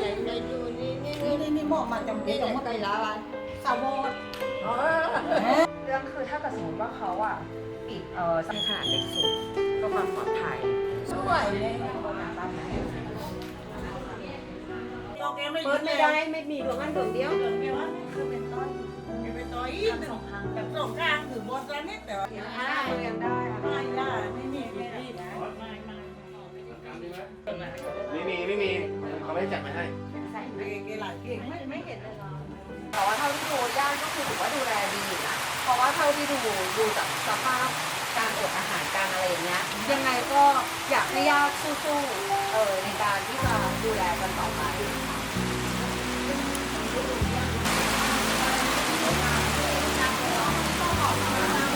ใจใจดูนี่นี่นี่หม้อมาจำเป็นี่นจะต้องมาไปลาวันข้าวโบดเรื่องคือถ้าเกิดสมมติว่าเขาอะปิดเออสังขนาดเล็กสุดก็ความปลอดภัยช่วยเลยเปิดไม่ได้ไม่มีดวงอันดวงเดียวเดือนเดียวคือเป็นต้นเป็นต้นอีกหนึ่งแบบสองกลางถึงบนแล้วนี่แต่ว่าอ่าเรียนได้ค่ะไม่ได้ไม่มีไม่ได้ ม่ไม่ไม่มีไม่มีเขาไม่ได้จัดมาให้เกหลายเก่งไม่ไม่เห็นเลยแต่ว่าเท่าที่ดูญาติก็คือถือว่าดูแลดีนะเพราะว่าเท่าที่ดูดูจากสภาพการอดอาหารการอะไรอย่างเงี้ยยังไงก็อยากให้ญาติสู้ๆเออในการที่จะดูแลกันต่อไปได้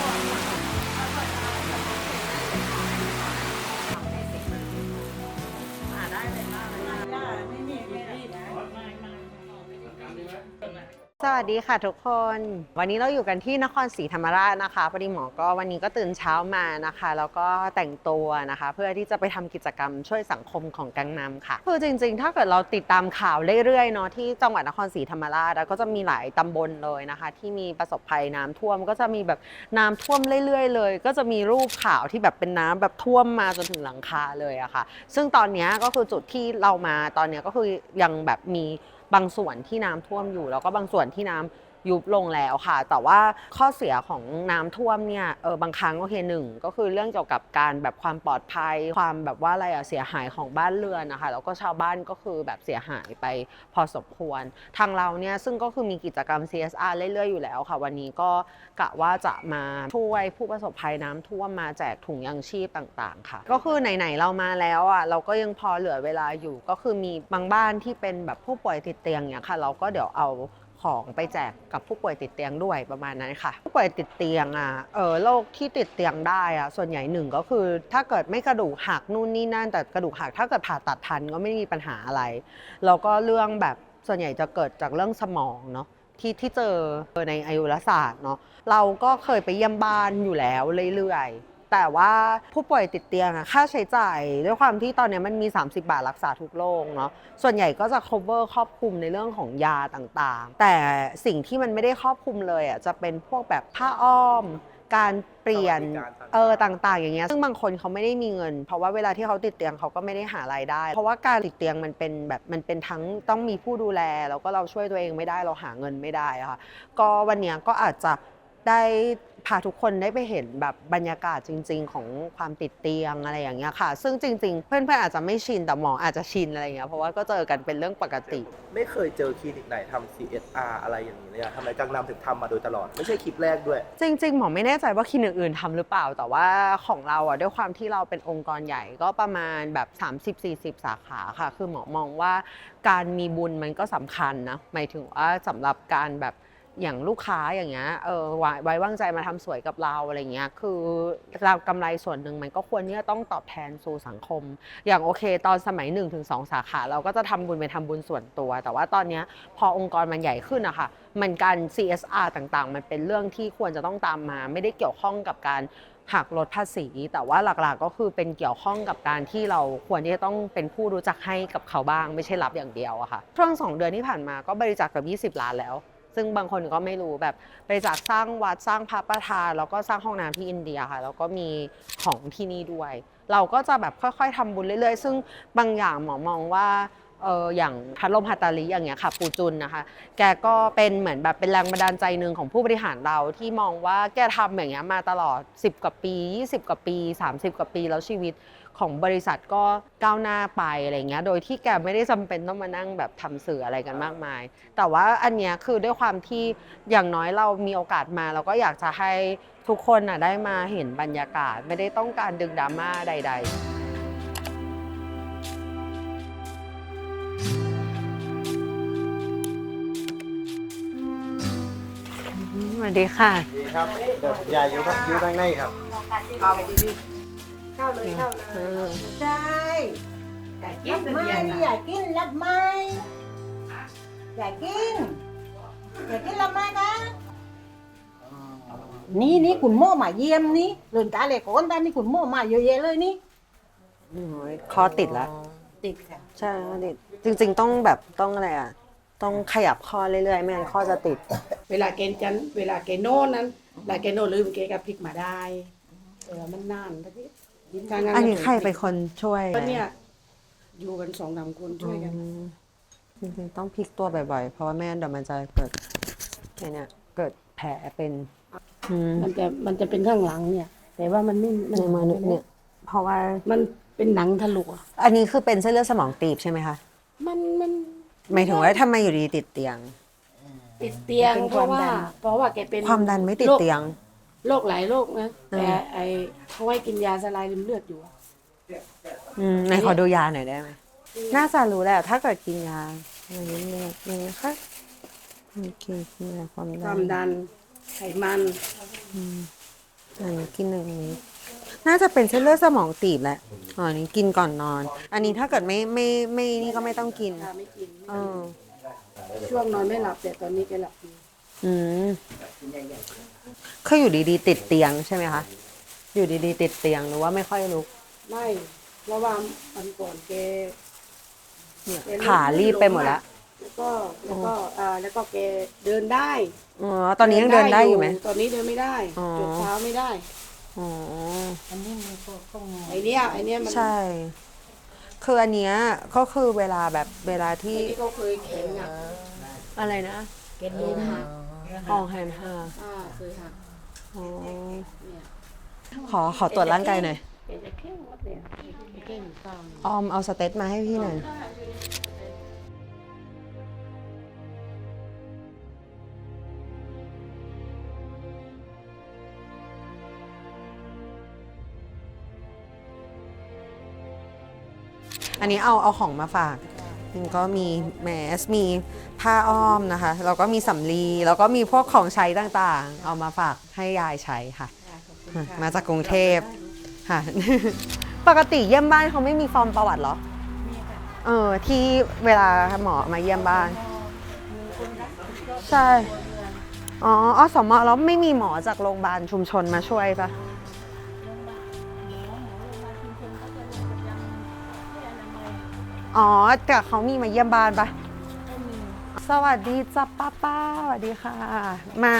สวัสดีค่ะทุกคน วันนี้เราอยู่กันที่นครศรีธรรมราชนะคะพอดีหมอก็วันนี้ก็ตื่นเช้ามานะคะ แล้วก็แต่งตัวนะคะ เพื่อที่จะไปทำกิจกรรมช่วยสังคมของกังนำค่ะคือจริง ๆ ถ้าเกิดเราติดตามข่าวเรื่อยๆเนาะที่จังหวัดนครศรีธรรมราชแล้วก็จะมีหลายตำบลเลยนะคะ ที่มีประสบภัยน้ำท่วมก็จะมีแบบน้ำท่วมเรื่อย ๆ เลย ก็จะมีรูปข่าวที่แบบเป็นน้ำแบบท่วมมาจนถึงหลังคาเลยอะค่ะ ซึ่งตอนนี้ก็คือจุดที่เรามาตอนนี้ก็คือยังแบบมี บางส่วนที่น้ำท่วมอยู่ แล้วก็บางส่วนที่น้ำ ยุบลงแล้วค่ะ แต่ว่าข้อเสียของน้ำท่วมเนี่ยเออบางครั้งโอเคหนึ่งก็คือเรื่องเกี่ยวกับการแบบความปลอดภัย ความแบบว่าอะไรอะเสียหายของบ้านเรือนนะคะแล้วก็ชาวบ้านก็คือแบบเสียหายไปพอสมควร ทางเราเนี่ยซึ่งก็คือมีกิจกรรม CSR เรื่อยๆอยู่แล้วค่ะ วันนี้ก็กะว่าจะมาช่วยผู้ประสบภัยน้ำท่วมมาแจกถุงยังชีพต่าง ๆ ค่ะ ก็คือไหนๆเรามาแล้วอะเราก็ยังพอเหลือเวลาอยู่ก็คือมีบางบ้านที่เป็นแบบผู้ป่วยติดเตียงเนี่ยค่ะ เราก็เดี๋ยวเอา ของไปแจกกับผู้ป่วยติดเตียงด้วยประมาณนั้นค่ะ ผู้ป่วยติดเตียงอะเออโรคที่ติดเตียงได้อะส่วนใหญ่หนึ่งก็คือ ถ้าเกิดไม่กระดูกหักนู่นนี่นั่น แต่กระดูกหักถ้าเกิดผ่าตัดทันก็ไม่มีปัญหาอะไรแล้วก็เรื่องแบบส่วนใหญ่จะเกิดจากเรื่องสมองเนาะที่ที่เจอในอายุรศาสตร์เนาะเราก็เคยไปเยี่ยมบ้านอยู่แล้วเรื่อยๆ แต่ว่าผู้ป่วยติดเตียงอะค่าใช้จ่ายด้วยความที่ตอนเนี้ยมันมี 30 บาทรักษาทุกโรคเนาะส่วนใหญ่ก็จะ cover ครอบคลุมในเรื่องของยาต่างๆ แต่สิ่งที่มันไม่ได้ครอบคลุมเลยอะจะเป็นพวกแบบผ้าอ้อมการเปลี่ยนสวัสดิการต่างๆเออต่างๆ อย่างเงี้ยซึ่งบางคนเขาไม่ได้มีเงิน เพราะว่าเวลาที่เขาติดเตียงเขาก็ไม่ได้หารายได้ เพราะว่าการติดเตียงมันเป็นแบบมันเป็นทั้งต้องมีผู้ดูแล แล้วก็เราช่วยตัวเองไม่ได้เราหาเงินไม่ได้อะค่ะก็วันเนี้ยก็อาจจะ ได้พาทุกคนได้ไปเห็นแบบบรรยากาศจริง ๆ ของความติดเตียงอะไรอย่างเงี้ยค่ะ ซึ่งจริง ๆ เพื่อนๆอาจจะไม่ชินแต่หมออาจจะชินอะไรอย่างเงี้ยเพราะว่าก็เจอกันเป็นเรื่องปกติ ไม่เคยเจอคลินิกไหนทำ CSR อะไรอย่างนี้เลยอะทำไมกังนำถึงทำมาโดยตลอด ไม่ใช่คลิปแรกด้วย จริง ๆ หมอไม่แน่ใจว่าคลินิกอื่นทำหรือเปล่า แต่ว่าของเราอะด้วยความที่เราเป็นองค์กรใหญ่ก็ประมาณแบบ 30-40 สาขาค่ะ คือหมอมองว่าการมีบุญมันก็สำคัญนะหมายถึงว่าสำหรับการแบบ อย่างลูกค้าอย่างเงี้ยเออไว้วางใจมาทำสวยกับเราอะไรเงี้ยคือเรากำไรส่วนหนึ่งมันก็ควรที่จะต้องตอบแทนสู่สังคม อย่างโอเค ตอนสมัย1นถึงสสาขา เราก็จะทำบุญไปทำบุญส่วนตัว แต่ว่าตอนเนี้ยพอองค์กรมันใหญ่ขึ้นอะค่ะมันการ CSR ต่างๆ มันเป็นเรื่องที่ควรจะต้องตามมา ไม่ได้เกี่ยวข้องกับการหักลดภาษี แต่ว่าหลักๆก็คือเป็นเกี่ยวข้องกับการที่เราควรที่จะต้องเป็นผู้รู้จักให้กับเขาบ้าง ไม่ใช่รับอย่างเดียวอะค่ะช่วงสองเดือนที่ผ่านมาก็บริจาคเกับ20 ล้านแล้ว ซึ่งบางคนก็ไม่รู้แบบบริจาคสร้างวัดสร้างพระประธานแล้วก็สร้างห้องน้ำที่อินเดียค่ะแล้วก็มีของที่นี่ด้วย เราก็จะแบบค่อยๆทำบุญเรื่อยๆ ซึ่งบางอย่างหมอมองว่าเอออย่างพัดลมฮัตตาลีอย่างเงี้ยค่ะปูจุนนะคะ แกก็เป็นเหมือนแบบเป็นแรงบันดาลใจหนึ่งของผู้บริหารเราที่มองว่าแกทำอย่างเงี้ยมาตลอด 10 กว่าปี 20 กว่าปี 30 กว่าปีแล้วชีวิต ของบริษัทก็ก้าวหน้าไปอะไรเงี้ย โดยที่แกไม่ได้จำเป็นต้องมานั่งแบบทำสื่ออะไรกันมากมาย แต่ว่าอันเนี้ยคือด้วยความที่อย่างน้อยเรามีโอกาสมาเราก็อยากจะให้ทุกคนน่ะได้มาเห็นบรรยากาศไม่ได้ต้องการดึงดราม่าใดๆสวัสดีค่ะ ดีครับเดี๋ยวอย่าอยู่ครับอยู่ด้านในครับ เข้าเลยเข้าเลยใช่รับไหม่อยากกินรับไหม่อยากกินอยากกินรับไหม่คะนี่นี่คุณหม้อมาเยี่ยมนี่เลินตาเลยก่อนตานี่คุณหม้อมาเยอะแยะเลยนี่โอ้ยคอติดแล้วติดค่ะใช่ติดจริง ๆ ต้องแบบต้องอะไรอะ ต้องขยับข้อเรื่อยๆไม่งั้นข้อจะติด เวลาเกณฑ์จันเวลาเกณฑ์โน่นนั้นเวลาเกณฑ์โน่นลืมเกณฑ์กับพลิกมาได้เออมันนานทีทางงาน อันนี้ใครเป็นคนช่วยก็เนี่ยอยู่กันสองสามคนช่วยกันอืมจริงๆต้องพลิกตัวบ่อยๆ เพราะว่าแม่งั้นเดี๋ยวมันจะเกิดไอ้เนี่ยเกิดแผลเป็นอืมมันจะมันจะเป็นข้างหลังเนี่ย แต่ว่ามันไม่ในมือเนี่ย เพราะว่ามันเป็นหนังทะลุอะอันนี้คือเป็นเส้นเลือดสมองตีบใช่ไหมคะมันมันหมายถึงว่าทำไมอยู่ดีติดเตียง ติดเตียงเพราะว่า เพราะว่าแกเป็นความดันไม่ติดเตียง โรคหลายโรคนะอืมแต่ไอเขาให้กินยาสลายริมเลือดอยู่อะอืมไหนขอดูยาหน่อยได้ไหมน่าจะรู้แหละถ้าเกิดกินยาอะไรเงี้ยนี่ค่ะโอเคกินยาความคดัวานมดันไขมันอันนี้กินหนึ่งนี้น่าจะเป็นเส้นเลือดสมองตีบแหละอ๋ออันนี้กินก่อนนอน อันนี้ถ้าเกิดไม่ไม่ไม่นี่ก็ไม่ต้องกินยาไม่กินเออช่วงนอนไม่หลับแต่ตอนนี้แกหลับดีอืม คืออยู่ดีๆ ติดเตียงใช่ไหมคะ อยู่ดีๆ ติดเตียงหรือว่าไม่ค่อยลุกไม่เพราะว่าวันก่อนแกเนี่ยแกลุกขารีบไปหมดละแล้วก็แล้วก็อ่าแล้วก็แกเดินได้อ๋อตอนนี้ยังเดินได้อยู่ไหม ตอนนี้เดินไม่ได้อ๋อ จุดเท้าไม่ได้อ๋อ อันนี้มันก็คงไอเนี้ยไอเนี้ยมันใช่ คืออันเนี้ยก็คือเวลาแบบเวลาที่ไอที่เขาเคยแข็งอะอะไรนะ แกล้มหัก ออกแฮนด์ฮาอ่าเคยหักอ๋อเนี่ยขอขอตรวจร่างกายหน่อยแกจะแข็งหมดเลยอะแกแข็งตามออมเอาสเตตมาให้พี่หน่อย อันนี้เอาเอาของมาฝาก มันก็มีแมสมีผ้าอ้อมนะคะแล้วก็มีสำลีแล้วก็มีพวกของใช้ต่างๆ เอามาฝากให้ยายใช้ค่ะ มาจากกรุงเทพค่ะ ปกติเยี่ยมบ้านเขาไม่มีฟอร์มประวัติเหรอเออที่เวลาหมอมาเยี่ยมบ้าน ใช่ อ๋ออสมแล้วไม่มีหมอจากโรงพยาบาลชุมชนมาช่วยปะ อ๋อแต่เขามีมาเยี่ยมบ้านปะสวัสดีจ้าป้าป้าสวัสดีค่ะ มา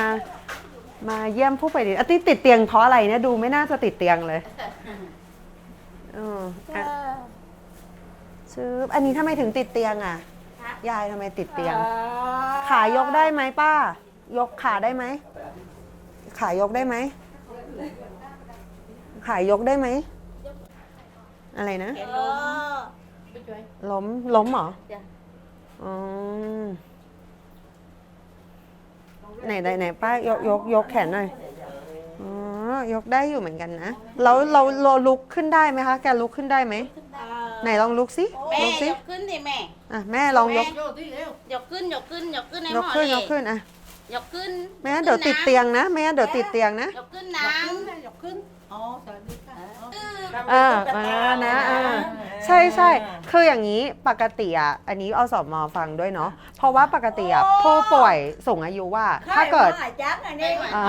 มาเยี่ยมผู้ป่วยติดอะติดติดเตียงเพราะอะไรเนี่ยดูไม่น่าจะติดเตียงเลยเอออะชื่ออันนี้ทำไมถึงติดเตียงอะ ยายทำไมติดเตียง ขายกได้ไหมป้า ยกขาได้ไหม ขายกได้ไหม ขายกได้ไหม อะไรนะ ล้ม ล้มเหรออ๋อไหนไหนไหนป้ายกยกยกแขนหน่อย อ๋อ ยกได้อยู่เหมือนกันนะ แล้วเราเราลุกขึ้นได้ไหมคะ แกลุกขึ้นได้ไหม ไหนลองลุกสิ แม่ลุกสิ ยกขึ้นดิแม่ อะแม่ลองยก ยกขึ้นยกขึ้นยกขึ้นให้ยหกมอขึ้นเลยกขึ้นอะ ยกขึ้นไม่งั้นเดี๋ยวติดเตียงนะไม่งั้นเดี๋ยวติดเตียงนะ ยกขึ้นน้ยกขึ้น อ๋อสวัสดีค่ะ เออเออนะเออใช่ใช่คืออย่างนี้ปกติอะอันนี้เอาสอบมอฟังด้วยเนาะเพราะว่าปกติอะผู้ป่วยสูงอายุว่า ถ้าเกิด จักอันนี้อ่า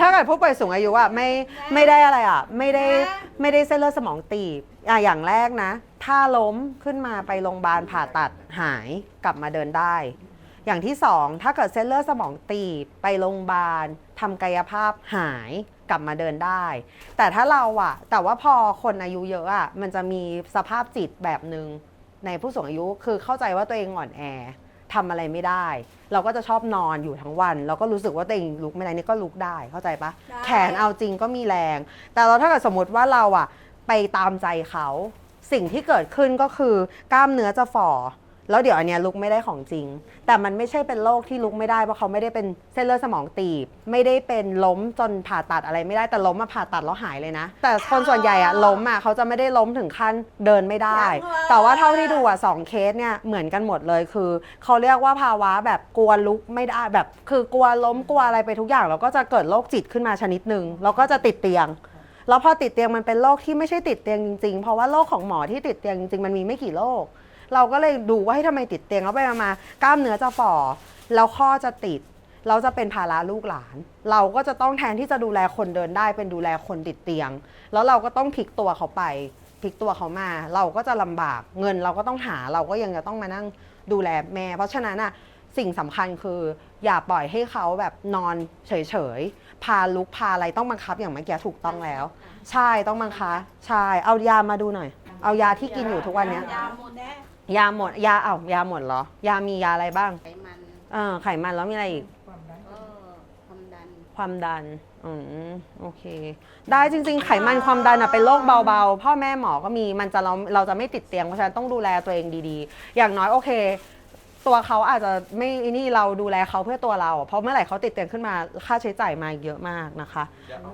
ถ้าเกิดผู้ป่วยสูงอายุอะไม่ไม่ได้อะไรอะ ไม่ได้ไม่ได้เส้นเลือดสมองตีบอะอย่างแรกนะ ถ้าล้มขึ้นมาไปโรงพยาบาลผ่าตัดหายกลับมาเดินได้ อย่างที่สองถ้าเกิดเส้นเลือดสมองตีบไปโรงพยาบาลทำกายภาพหาย กลับมาเดินได้ แต่ถ้าเราอะแต่ว่าพอคนอายุเยอะอะมันจะมีสภาพจิตแบบหนึ่งในผู้สูงอายุคือเข้าใจว่าตัวเองอ่อนแอทำอะไรไม่ได้ เราก็จะชอบนอนอยู่ทั้งวัน เราก็รู้สึกว่าตัวเองลุกไม่ได้นี่ก็ลุกได้เข้าใจปะแขนเอาจริงก็มีแรง แต่เราถ้าเกิดสมมติว่าเราอะไปตามใจเขา สิ่งที่เกิดขึ้นก็คือกล้ามเนื้อจะฝ่อ แล้วเดี๋ยวอันเนี้ยลุกไม่ได้ของจริง แต่มันไม่ใช่เป็นโรคที่ลุกไม่ได้เพราะเขาไม่ได้เป็นเส้นเลือดสมองตีบ ไม่ได้เป็นล้มจนผ่าตัดอะไรไม่ได้แต่ล้มมาผ่าตัดแล้วหายเลยนะ แต่คนส่วนใหญ่อะล้มอะเขาจะไม่ได้ล้มถึงขั้นเดินไม่ได้ แต่ว่าเท่าที่ดูอะสองเคสเนี่ยเหมือนกันหมดเลยคือเขาเรียกว่าภาวะแบบกลัวลุกไม่ได้แบบ คือกลัวล้มกลัวอะไรไปทุกอย่างแล้วก็จะเกิดโรคจิตขึ้นมาชนิดหนึ่งแล้วก็จะติดเตียงแล้วพอติดเตียงมันเป็นโรคที่ไม่ใช่ติดเตียงจริงๆ เพราะว่าโรคของหมอที่ติดเตียงจริงๆ มันมีไม่กี่โรค เราก็เลยดูว่าให้ทำไมติดเตียงแล้วไปมากล้ามเนื้อจะฝ่อแล้วข้อจะติด เราจะเป็นภาระลูกหลาน เราก็จะต้องแทนที่จะดูแลคนเดินได้เป็นดูแลคนติดเตียง แล้วเราก็ต้องพลิกตัวเขาไปพลิกตัวเขามา เราก็จะลำบากเงินเราก็ต้องหาเราก็ยังจะต้องมานั่งดูแลแม่ เพราะฉะนั้นอะสิ่งสำคัญคืออย่าปล่อยให้เขาแบบนอนเฉยๆ พาลุกพาอะไรต้องบังคับอย่างเมื่อกี้ถูกต้องแล้ว ใช่ต้องบังคับใช่เอายามาดูหน่อย เอายาที่กินอยู่ทุกวันเนี้ย ยาหมดแน่ยาหมดยาเอายาหมดเหรอ ยามียาอะไรบ้างไขมันเออไขมันแล้วมีอะไรอีกก็ความดัน ความดัน อืม โอเค ได้จริง ๆ ไขมันความดันอะเป็นโรคเบาๆ พ่อแม่หมอก็มี มันจะเราเราจะไม่ติดเตียง เพราะฉะนั้นต้องดูแลตัวเองดีๆ อย่างน้อยโอเค ตัวเขาอาจจะไม่นี่เราดูแลเขาเพื่อตัวเรา เพราะเมื่อไหร่เขาติดเตียงขึ้นมาค่าใช้จ่ายมาเยอะมากนะคะ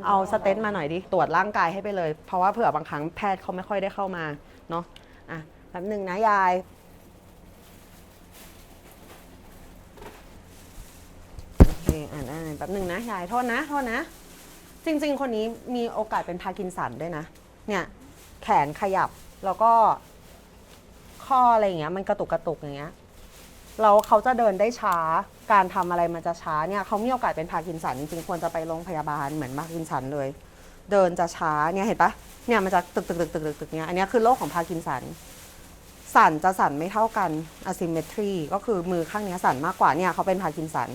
เอาสเตตมาหน่อยดิ ตรวจร่างกายให้ไปเลย เพราะว่าเผื่อบางครั้งแพทย์เขาไม่ค่อยได้เข้ามา เนาะ อะ แป๊บหนึ่งนะยาย โอเค อ่านอ่านแป๊บหนึ่งนะยายโทษนะโทษนะ จริง ๆ คนนี้มีโอกาสเป็นพาร์กินสันด้วยนะ เนี่ย แขนขยับแล้วก็ข้ออะไรอย่างเงี้ย มันกระตุกกระตุกอย่างเงี้ยแล้วเขาจะเดินได้ช้า การทำอะไรมันจะช้าเนี่ยเขามีโอกาสเป็นพาร์กินสันจริงๆควรจะไปโรงพยาบาลเหมือนพาร์กินสันเลย เดินจะช้าเนี่ยเห็นปะเนี่ยมันจะตึกตึกตึกตึกตึกตึกเนี่ยอันนี้คือโรคของพาร์กินสัน สั่นจะสั่นไม่เท่ากัน asymmetry ก็คือมือข้างเนี้ยสั่นมากกว่าเนี่ยเขาเป็นพาร์กินสัน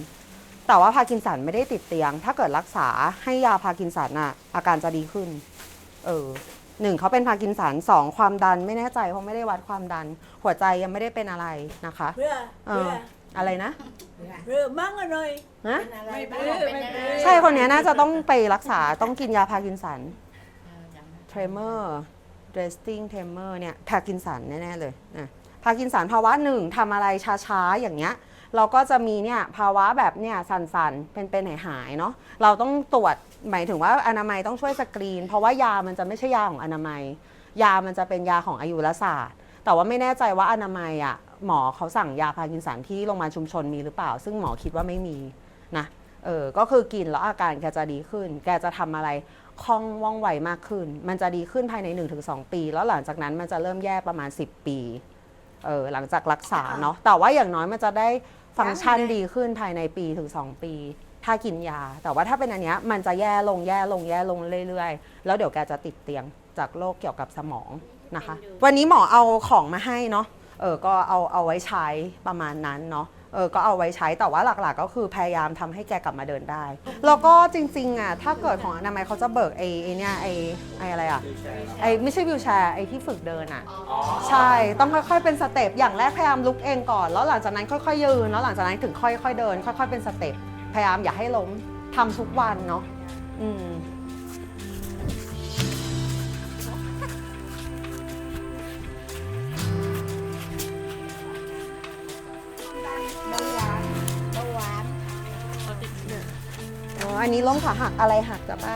แต่ว่าพาร์กินสันไม่ได้ติดเตียง ถ้าเกิดรักษาให้ยาพาร์กินสันน่ะอาการจะดีขึ้น เออหนึ่งเขาเป็นพาร์กินสันสองความดันไม่แน่ใจเพราะไม่ได้วัดความดัน หัวใจยังไม่ได้เป็นอะไรนะคะเพื่อเอออะไรนะเพื่อมั่งอะหน่อยฮะไม่เพื่อไม่เพื่อใช่คนเนี้ยน่าจะต้องไปรักษาต้องกินยาพาร์กินสันเทรเมอร์ resting tremor เนี่ยพาร์กินสันแน่ ๆ เลยนะพาร์กินสันภาวะหนึ่งทำอะไรช้า ๆ อย่างเงี้ย เราก็จะมีเนี่ยภาวะแบบเนี่ยสันๆ เป็นๆหายๆเนาะเราต้องตรวจหมายถึงว่าอนามัยต้องช่วยสกรีน เพราะว่ายามันจะไม่ใช่ยาของอนามัย ยามันจะเป็นยาของอายุรศาสตร์ แต่ว่าไม่แน่ใจว่าอนามัยอะหมอเขาสั่งยาพาร์กินสันที่โรงพยาบาลชุมชนมีหรือเปล่า ซึ่งหมอคิดว่าไม่มีนะเออก็คือกินแล้วอาการแกจะดีขึ้น แกจะทำอะไร คล่องว่องไวมากขึ้น มันจะดีขึ้นภายใน 1-2 ปี แล้วหลังจากนั้นมันจะเริ่มแย่ประมาณ 10 ปีเออหลังจากรักษาเนาะแต่ว่าอย่างน้อยมันจะได้ฟังก์ชันดีขึ้นภายในปีถึง 2 ปี ถ้ากินยา แต่ว่าถ้าเป็นอันเนี้ยมันจะแย่ลงแย่ลงแย่ลงเรื่อยๆ แล้วเดี๋ยวแกจะติดเตียงจากโรคเกี่ยวกับสมองนะคะ วันนี้หมอเอาของมาให้เนาะเออก็เอาเอาไว้ใช้ประมาณนั้นเนาะ เออก็เอาไว้ใช้แต่ว่าหลักๆ ก็คือพยายามทำให้แกกลับมาเดินได้ แล้วก็จริงๆอะถ้าเกิดของอนามัยเขาจะเบิกไอ้ไอ้เนี่ยไอ้ไอ้อะไรอะไอ้ไม่ใช่วิวแชร์ไอ้ที่ฝึกเดินอะใช่ต้องค่อยๆเป็นสเต็ปอย่างแรกพยายามลุกเองก่อน แล้วหลังจากนั้นค่อยๆยืนแล้วหลังจากนั้นถึงค่อยๆเดิน ค่อย ๆเป็นสเต็ปพยายามอย่าให้ล้มทำทุกวันเนาะอืม อ๋ออันนี้ล้มขาหักอะไรหักจ้ะป้า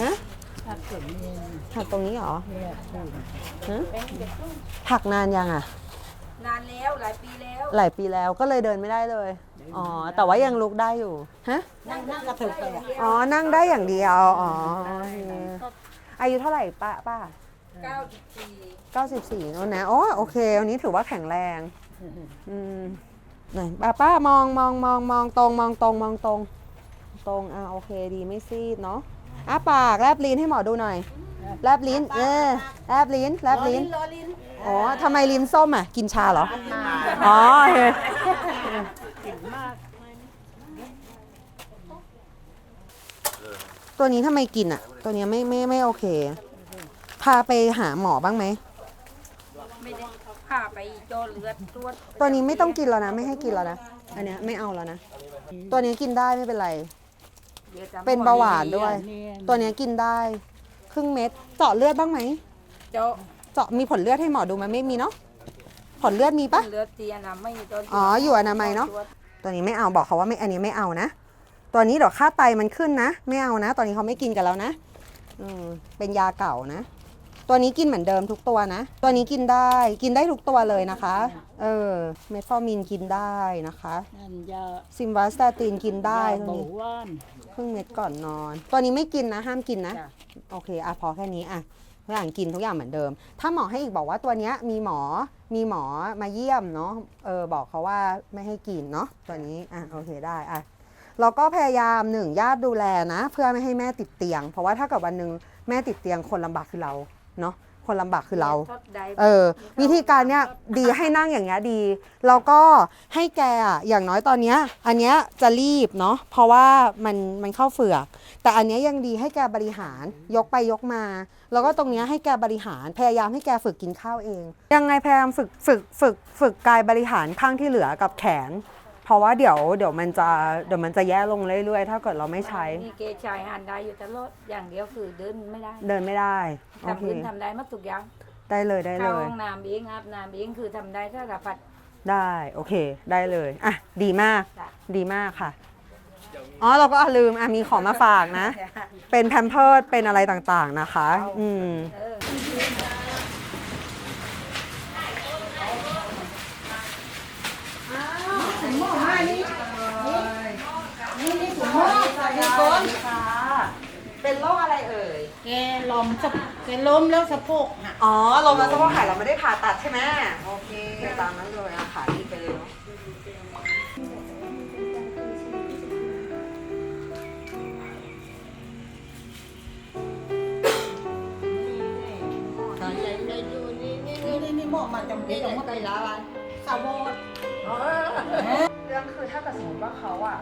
ฮะหักตรงนี้เหรอฮะหักนานยังอะ นานแล้วหลายปีแล้ว หลายปีแล้วก็เลยเดินไม่ได้เลย อ๋อ แต่ว่ายังลุกได้อยู่ ฮะ นั่งนั่งกระถึกไปอะอ๋อ นั่งได้อย่างเดียว อ๋อโอเคอายุเท่าไหร่ป้าป้า94 94นู่นนะ โอ้โอเควันนี้ถือว่าแข็งแรง อืมไหนป้าป้ามองมองมองมองตรงมองตรงมองตรง ตรงอ่าโอเคดีไม่ซีดเนาะอ้าปากแลบลิ้นให้หมอดูหน่อยแลบลิ้น เออแลบลิ้นแลบลิ้นรอลิ้นอ๋อทำไมลิ้นส้มอะ กินชาเหรอ อ๋อโอเคตัวนี้ทำไมกินอะ ตัวนี้ไม่ไม่ไม่โอเค พาไปหาหมอบ้างไหมไม่ได้พาไปโจอเลือดตรวจตัวนี้ไม่ต้องกินแล้วนะ ไม่ให้กินแล้วนะ อันเนี้ยไม่เอาแล้วนะ ตัวนี้กินได้ไม่เป็นไรดี๋ยวจะ เป็นเบาหวานด้วย ตัวเนี้ยกินได้ ครึ่งเม็ดเจาะเลือดบ้างไหมเจาะเจาะมีผลเลือดให้หมอดูไหมไม่มีเนาะผลเลือดมีปะเลือดเตียนะไม่โดนอ๋ออยู่อนามัยเนอะตัวนี้ไม่เอาบอกเขาว่าไม่อันนี้ไม่เอานะตัวนี้เดี๋ยวค่าไตมันขึ้นนะ ไม่เอานะ ตอนนี้เขาไม่กินกันแล้วนะ อืมเป็นยาเก่านะ ตัวนี้กินเหมือนเดิมทุกตัวนะ ตัวนี้กินได้ กินได้ทุกตัวเลยนะคะ เออ เมทฟอร์มินกินได้นะคะอันยาซิมวาสตาตินกินได้ยาตัวเบานี้หวาน ครึ่งเม็ดก่อนนอน ตัวนี้ไม่กินนะ ห้ามกินนะ จ้ะ โอเคอะพอแค่นี้อะทุกอย่างกินทุกอย่างเหมือนเดิม ถ้าหมอให้อีกบอกว่าตัวเนี้ยมีหมอมีหมอมาเยี่ยมเนาะเออบอกเขาว่าไม่ให้กินเนาะตัวนี้อะโอเคได้อะเราก็พยายามหนึ่งญาติดูแลนะ เพื่อไม่ให้แม่ติดเตียง เพราะว่าถ้าเกิดวันหนึ่งแม่ติดเตียงคนลำบากคือเราเนาะ คนลำบากคือเราทดใดเออ วิธีการเนี้ยดีให้นั่งอย่างเงี้ยดี แล้วก็ให้แกอะอย่างน้อยตอนเนี้ย อันเนี้ยจะรีบเนาะเพราะว่ามันมันเข้าเฝือก แต่อันเนี้ยยังดีให้แกบริหารยกไปยกมา แล้วก็ตรงเนี้ยให้แกบริหารพยายามให้แกฝึกกินข้าวเอง ยังไงพยายามฝึกฝึกฝึกฝึกกายบริหารข้างที่เหลือกับแขน เพราะว่าเดี๋ยวเดี๋ยวมันจะเดี๋ยวมันจะแย่ลงเรื่อยๆ ถ้าเกิดเราไม่ใช้นี่เกชายหันได้อยู่ตลอดอย่างเดียวคือเดินไม่ได้เดินไม่ได้โอทำเคพื้นทำได้หมาทุกอย่างได้เลยได้เลเข้าย ห้องน้ำเองอาบน้ำเองคือทำได้ถ้าเราพัด ได้โอเคได้เลยอะดีมากจ้ะ ดีมากค่ะ อ๋อเราก็อะลืมอะมีของมาฝากนะ เป็นแพมเพิร์ดเป็นอะไรต่างๆนะคะ อืม เออ ถุงหม้อมานี่นี่นี่ถุงหม้อ ใส่ในก้นเป็นโรคอะไรเอ่ย แกลมสะแกล้มแล้วสะโพกหักอ๋อลมแล้วสะโพกหายเราไม่ได้ผ่าตัดใช่ไหมโอเค ตามนั้นเลยอะขาดีไปเลยเนาะนี่นี่นี่หม้อมาจำเป็นต้องมาไกลลาสาวดเรื่อง คือถ้าเกิดสมมติว่าเขาอะ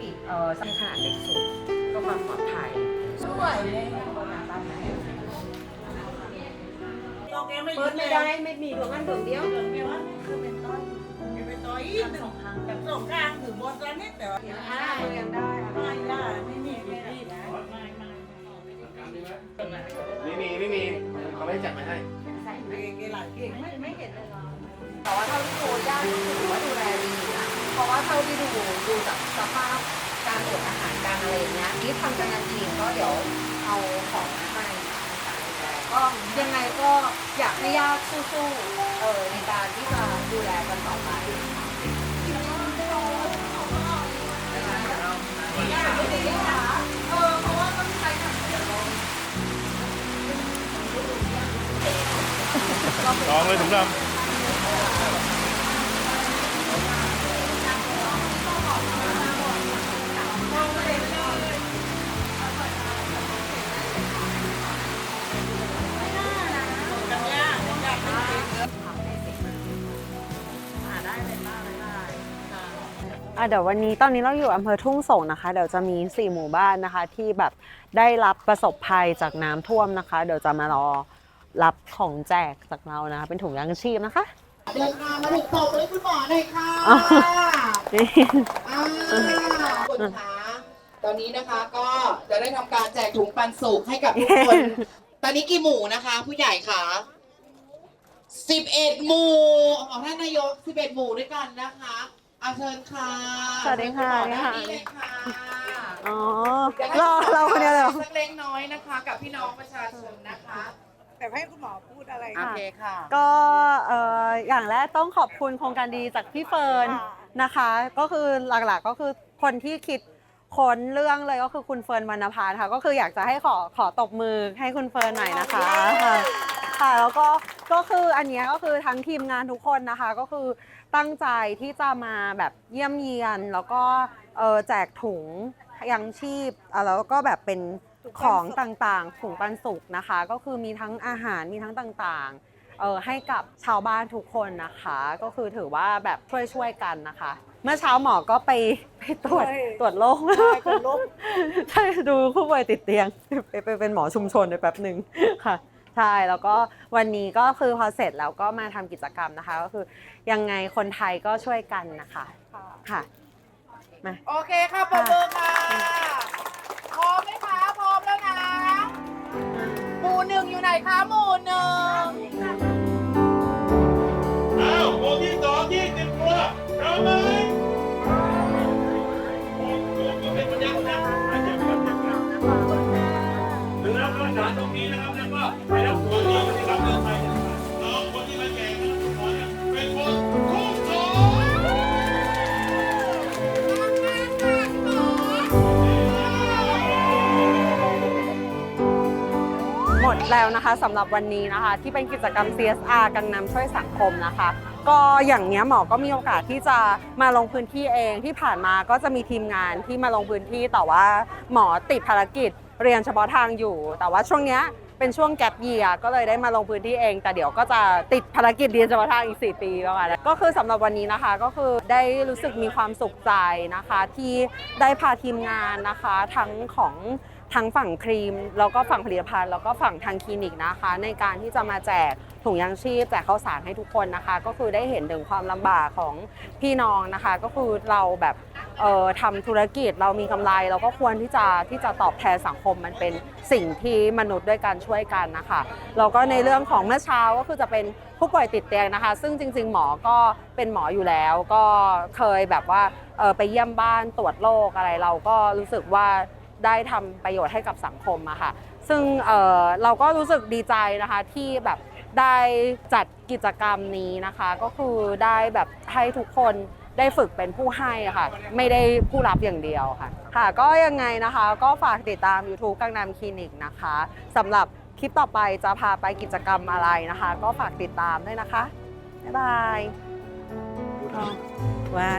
ปิดเอ่อสังขารเด็กสุดเพื่อความปลอดภัยช่วยเลยเปิดไม่ได้ไม่มีดวงอันดวงเดียวคือเป็นต้อยเป็นต้อยสองครั้งแบบสองกลางถือบนตัวนิดแต่ว่าอ่าเรียนได้อะไม่ได้ไม่มีไม่ได้ไม่ไม่ไม่มีไม่มีเขาไม่ได้จัดมาให้เกหลายเก่งไม่ไม่เห็นเลยแต่ว่าเท่าที่ดูญาติก็คือะว่าเท่าที่ดูดูจากสภาพการอดอาหารการอะไรอย่างเงี้ยนี่ทำกันจริงก็เดี๋ยวเอาของมาให้นะคะก็ยังไงก็อยากให้ญาติสู้ๆเออในการที่จะดูแลกันต่อไปลองเลยถุงดำ เดี๋ยววันนี้ตอนนี้เราอยู่อำเภอทุ่งสงนะคะ เดี๋ยวจะมี 4 หมู่บ้านนะคะ ที่แบบได้รับประสบภัยจากน้ำท่วมนะคะ เดี๋ยวจะมารอรับของแจกจากเรานะคะ เป็นถุงยางชีพนะคะ เดินทางมาถึงตกเลยคุณหมอหน่อยค่ะอ๋อนี่อ่าคุณคะตอนนี้นะคะก็จะได้ทำการแจกถุงปันสุกให้กับทุกคน ตอนนี้กี่หมู่นะคะ ผู้ใหญ่คะสิบเอ็ดหมู่ของท่านนายกสิบเอ็ดหมู่ด้วยกันนะคะ อาเชิญค่ะสวัสดีค่ะ เชิญณหมอด้านนี้เลยค่ะอ๋อดี๋ยวให้เราเราคนเดียวเลยเหรอ สักเล็กน้อยนะคะ กับพี่น้องประชาชนนะคะ แต่ให้คุณหมอพูดอะไรโอเคค่ะ ก็เอ่ออย่างแรกต้องขอบคุณโครงการดีจากพี่เฟิร์นนะคะ ก็คือหลักๆก็คือคนที่คิดค้นเรื่องเลยก็คือคุณเฟิร์นวรรณพาค่ะ ก็คืออยากจะให้ขอขอตบมือให้คุณเฟิร์นหน่อยนะคะค่ะค่ะแล้วก็ก็คืออันเนี้ยก็คือทั้งทีมงานทุกคนนะคะ ก็คือ ตั้งใจที่จะมาแบบเยี่ยมเยียน แล้วก็เออแจกถุงยังชีพอะแล้วก็แบบเป็นของต่างๆถุงปันสุกนะคะ ก็คือมีทั้งอาหารมีทั้งต่างๆเออให้กับชาวบ้านทุกคนนะคะ ก็คือถือว่าแบบช่วยช่วยๆกันนะคะ เมื่อเช้าหมอก็ไปไปตรวจตรวจโรค ใช่ดูผู้ป่วยติดเตียงไปไปเป็นหมอชุมชนในแป๊บหนึ่งค่ะ ใช่ แล้วก็วันนี้ก็คือพอเสร็จแล้วก็มาทำกิจกรรมนะคะ ก็คือยังไงคนไทยก็ช่วยกันนะคะ ค่ะโอเคค่ะปรบมือค่ะ พร้อมไหมคะ พร้อมแล้วนะ หมู่หนึ่งอยู่ไหนคะ หมู่หนึ่งอ้าวโมที่สองยี่สิบตัวพร้อมไแล้วนะคะสำหรับวันนี้นะคะ ที่เป็นกิจกรรม CSR กังนำช่วยสังคมนะคะ ก็อย่างเนี้ยหมอก็มีโอกาสที่จะมาลงพื้นที่เองที่ผ่านมาก็จะมีทีมงานที่มาลงพื้นที่แต่ว่าหมอติดภารกิจเรียนเฉพาะทางอยู่ แต่ว่าช่วงเนี้ยเป็นช่วงแกลบเยียก็เลยได้มาลงพื้นที่เอง แต่เดี๋ยวก็จะติดภารกิจเรียนจบทางอีก 4 ปีประมาณนั้นก็คือสำหรับวันนี้นะคะก็คือได้รู้สึกมีความสุขใจนะคะ ที่ได้พาทีมงานนะคะทั้งของ ทั้งฝั่งครีม แล้วก็ฝั่งผลิตภัณฑ์ แล้วก็ฝั่งทางคลินิกนะคะ ในการที่จะมาแจกถุงยางชีพแจกข้าวสารให้ทุกคนนะคะ ก็คือได้เห็นถึงความลำบากของพี่น้องนะคะ ก็คือเราแบบเอ่อทำธุรกิจเรามีกำไรเราก็ควรที่จะที่จะตอบแทนสังคมมันเป็นสิ่งที่มนุษย์ด้วยกันช่วยกันนะคะแล้วก็ในเรื่องของเมื่อเช้าก็คือจะเป็นผู้ป่วยติดเตียงนะคะ ซึ่งจริง ๆ หมอก็เป็นหมออยู่แล้ว ก็เคยแบบว่าเออไปเยี่ยมบ้านตรวจโรคอะไรเราก็รู้สึกว่า ได้ทำประโยชน์ให้กับสังคมอะค่ะ ซึ่งเออเราก็รู้สึกดีใจนะคะที่แบบได้จัดกิจกรรมนี้นะคะ ก็คือได้แบบให้ทุกคนได้ฝึกเป็นผู้ให้ค่ะ ไม่ได้ผู้รับอย่างเดียวค่ะ ค่ะก็ยังไงนะคะก็ฝากติดตาม YouTube กังนำคลินิกนะคะสำหรับคลิปต่อไปจะพาไปกิจกรรมอะไรนะคะ ก็ฝากติดตามด้วยนะคะ บ๊ายบายว่า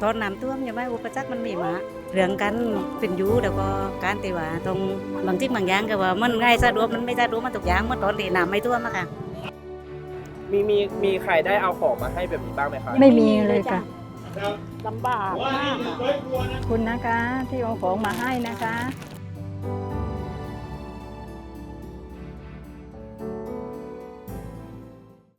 ตอนน้ำท่วมใช่ไหมอุปสรรคมันมีมา เรื่องกันเป็นอยูแล้วก็การที่ว่าตรงบางที่บางอย่างก็ว่ามันง่ายสะดวกมันไม่สะดวกมันทุกอย่างเมื่อตอนที่น้ำไม่ท่วมอะค่ะ มีมีมีใครได้เอาของมาให้แบบนี้บ้างไหมคะไม่มีเลยค่ะลำบากมากคุณนะคะที่เอาของมาให้นะคะ